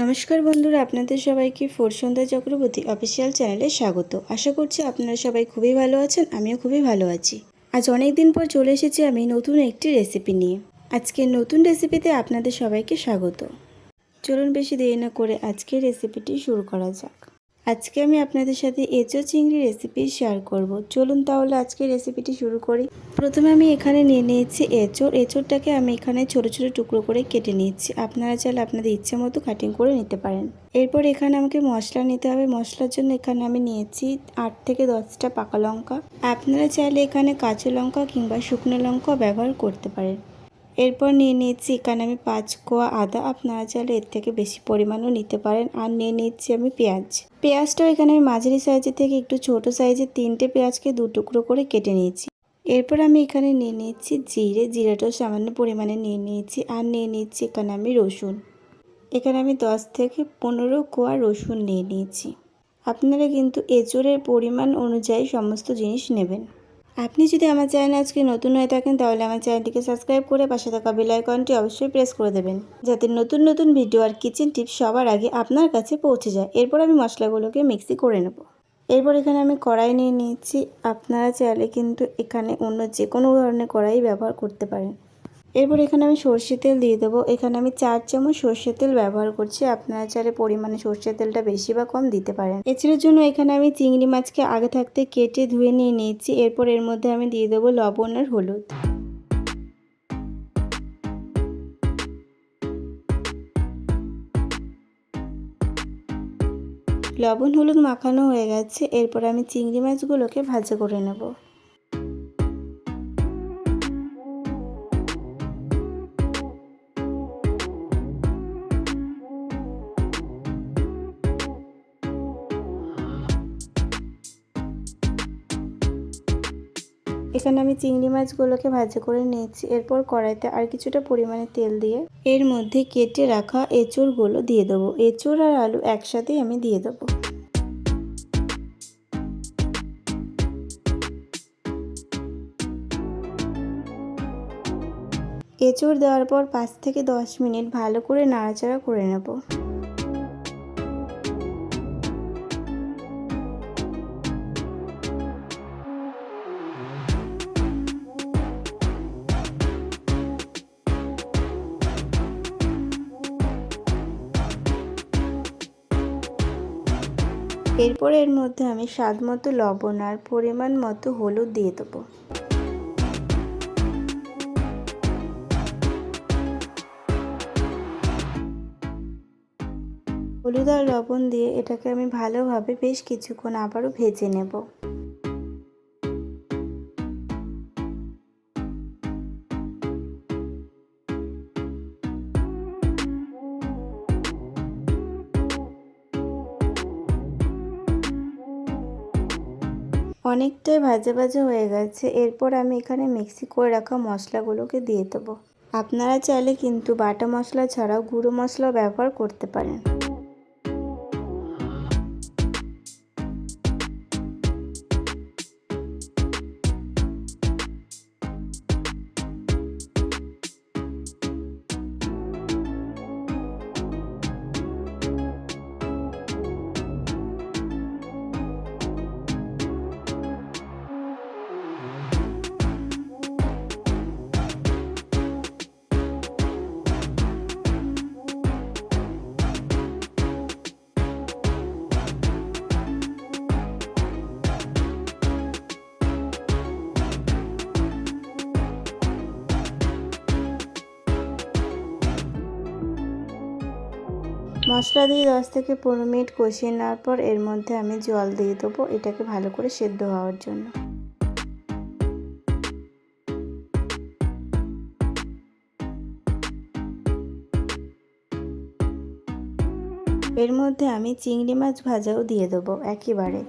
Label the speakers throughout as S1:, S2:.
S1: নমস্কার বন্ধুরা, আপনাদের সবাইকে ফোর সন্ধ্যা চক্রবর্তী অফিসিয়াল চ্যানেলে স্বাগত। আশা করছি আপনারা সবাই খুবই ভালো আছেন, আমিও খুবই ভালো আছি। আজ অনেক দিন পর চলে এসেছি আমি নতুন একটি রেসিপি নিয়ে। আজকের নতুন রেসিপিতে আপনাদের সবাইকে স্বাগত। চলুন বেশি দেরি না করে আজকের রেসিপিটি শুরু করা যাক। আজকে আমি আপনাদের সাথে এঁচো চিংড়ি রেসিপি শেয়ার করব। চলুন তাহলে আজকে রেসিপিটি শুরু করি। প্রথমে আমি এখানে নিয়ে নিয়েছি এঁচোড়। এঁচোড়টাকে আমি এখানে ছোট ছোট টুকরো করে কেটে নিয়েছি আপনারা চাইলে আপনাদের ইচ্ছে মতো কাটিং করে নিতে পারেন। এরপর এখানে আমাকে মশলা নিতে হবে। মশলার জন্য এখানে আমি নিয়েছি আট থেকে দশটা পাকা লঙ্কা। আপনারা চাইলে এখানে কাঁচা লঙ্কা কিংবা শুকনো লঙ্কা ব্যবহার করতে পারেন। এরপর নিয়ে নিয়েছি, এখানে আমি পাঁচ কোয়া আদা। আপনারা চাইলে এর থেকে বেশি পরিমাণও নিতে পারেন। আর নিয়ে নিচ্ছি আমি পেঁয়াজ। পেঁয়াজটাও এখানে আমি মাঝারি সাইজের থেকে একটু ছোট সাইজের তিনটে পেঁয়াজকে দু টুকরো করে কেটে নিয়েছি। এরপর আমি এখানে নিয়ে নিচ্ছি জিরে। জিরাটাও সামান্য পরিমাণে নিয়ে নিয়েছি। আর নিয়ে নিচ্ছি এখানে আমি রসুন। এখানে আমি দশ থেকে পনেরো কোয়া রসুন নিয়ে নিয়েছি। আপনারা কিন্তু এঁচড়ের পরিমাণ অনুযায়ী সমস্ত জিনিস নেবেন। আপনি যদি আমার চ্যানেল আজকে নতুন হয়ে থাকেন, তাহলে আমার চ্যানেলটিকে সাবস্ক্রাইব করে পাশে থাকা বেল আইকনটি অবশ্যই প্রেস করে দেবেন, যাতে নতুন নতুন ভিডিও আর কিচেন টিপস সবার আগে আপনার কাছে পৌঁছে যায়। এরপর আমি মশলাগুলোকে মিক্সি করে নেব। এরপর এখানে আমি কড়াই নিয়ে নিয়েছি। আপনারা চাইলে কিন্তু এখানে অন্য যে কোনো ধরনের কড়াই ব্যবহার করতে পারেন। এরপর এখানে আমি সর্ষে তেল দিয়ে দেবো। এখানে আমি চার চামচ সর্ষে তেল ব্যবহার করছি। আপনারা চাইলে পরিমাণে সর্ষে তেলটা বেশি বা কম দিতে পারেন। এছাড়ার জন্য এখানে আমি চিংড়ি মাছকে আগে থাকতে কেটে ধুয়ে নিয়ে নিয়েছি। এরপর এর মধ্যে আমি দিয়ে দেবো লবণ আর হলুদ। লবণ, হলুদ মাখানো হয়ে গেছে। এরপর আমি চিংড়ি মাছগুলোকে ভাজা করে নেব। এখানে আমি চিংড়ি মাছগুলোকে ভাজা করে নিয়েছি। এরপর কড়াইতে আর কিছুটা পরিমাণে তেল দিয়ে এর মধ্যে কেটে রাখা এঁচড়গুলো দিয়ে দেবো। এঁচড় আর আলু একসাথেই আমি দিয়ে দেবো। এঁচড় দেওয়ার পর পাঁচ থেকে দশ মিনিট ভালো করে নাড়াচাড়া করে নেব। এরপর এর মধ্যে আমি স্বাদ মতো লবণ আর পরিমাণ মতো হলুদ দিয়ে দেবো। হলুদ আর লবণ দিয়ে এটাকে আমি ভালোভাবে বেশ কিছুক্ষণ আবারও ভেজে নেব। অনেকটাই ভাজা ভাজা হয়ে গেছে। এরপর আমি এখানে মিক্সি করে রাখা মশলাগুলোকে দিয়ে দেবো। আপনারা চাইলে কিন্তু বাটা মশলা ছাড়াও গুঁড়ো মশলাও ব্যবহার করতে পারেন। মশলা দিয়ে দশ থেকে পনেরো মিনিট কষিয়ে নেওয়ার পর এর মধ্যে আমি জল দিয়ে দেবো এটাকে ভালো করে সেদ্ধ হওয়ার জন্য। এর মধ্যে আমি চিংড়ি মাছ ভাজাও দিয়ে দেবো একেবারে।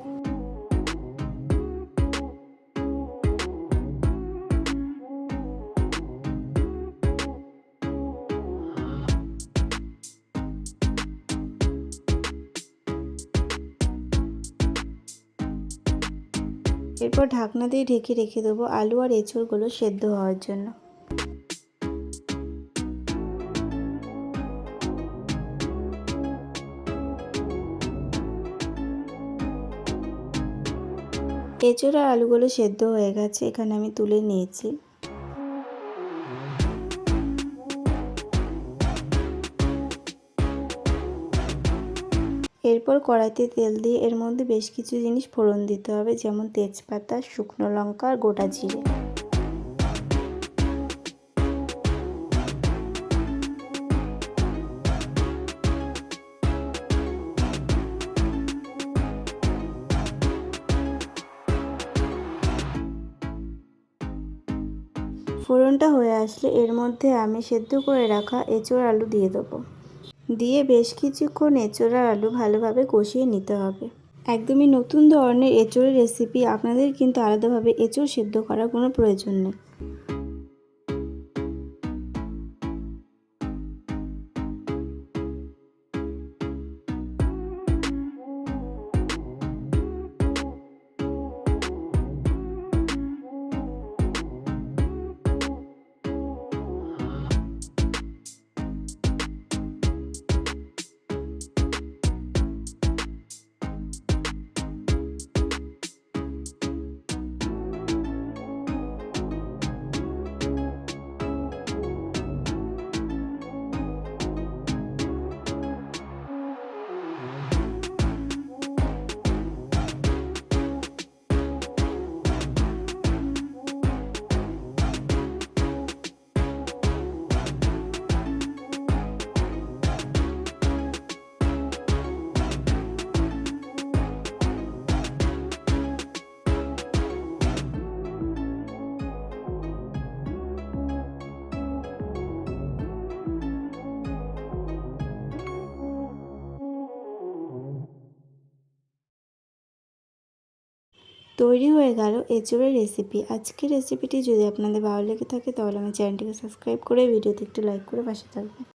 S1: এরপর ঢাকনা দিয়ে ঢেকে রেখে দেবো আলু আর এঁচড়গুলো সেদ্ধ হওয়ার জন্য। এঁচড় আর আলুগুলো সেদ্ধ হয়ে গেছে, এখানে আমি তুলে নিয়েছি। এরপর কড়াইতে তেল দিয়ে এর মধ্যে বেশ কিছু জিনিস ফোড়ন দিতে হবে, যেমন তেজপাতা, শুকনো লঙ্কা, আর গোটা জিরে। ফোড়নটা হয়ে আসলে এর মধ্যে আমি সেদ্ধ করে রাখা এঁচোড় আলু দিয়ে দেবো। দিয়ে বেশ কিছুক্ষণ এঁচোড়ার আলু ভালোভাবে কষিয়ে নিতে হবে। একদমই নতুন ধরনের এঁচোড়ের রেসিপি আপনাদের কিন্তু আলাদাভাবে এঁচোড় সেদ্ধ করার কোনো প্রয়োজন নেই। তৈরি হয়ে গেল এঁচোড়ের রেসিপি আজকের রেসিপিটি যদি আপনাদের ভালো লেগে থাকে, তাহলে আমার চ্যানেলটিকে সাবস্ক্রাইব করে ভিডিওতে একটু লাইক করে পাশে থাকবেন।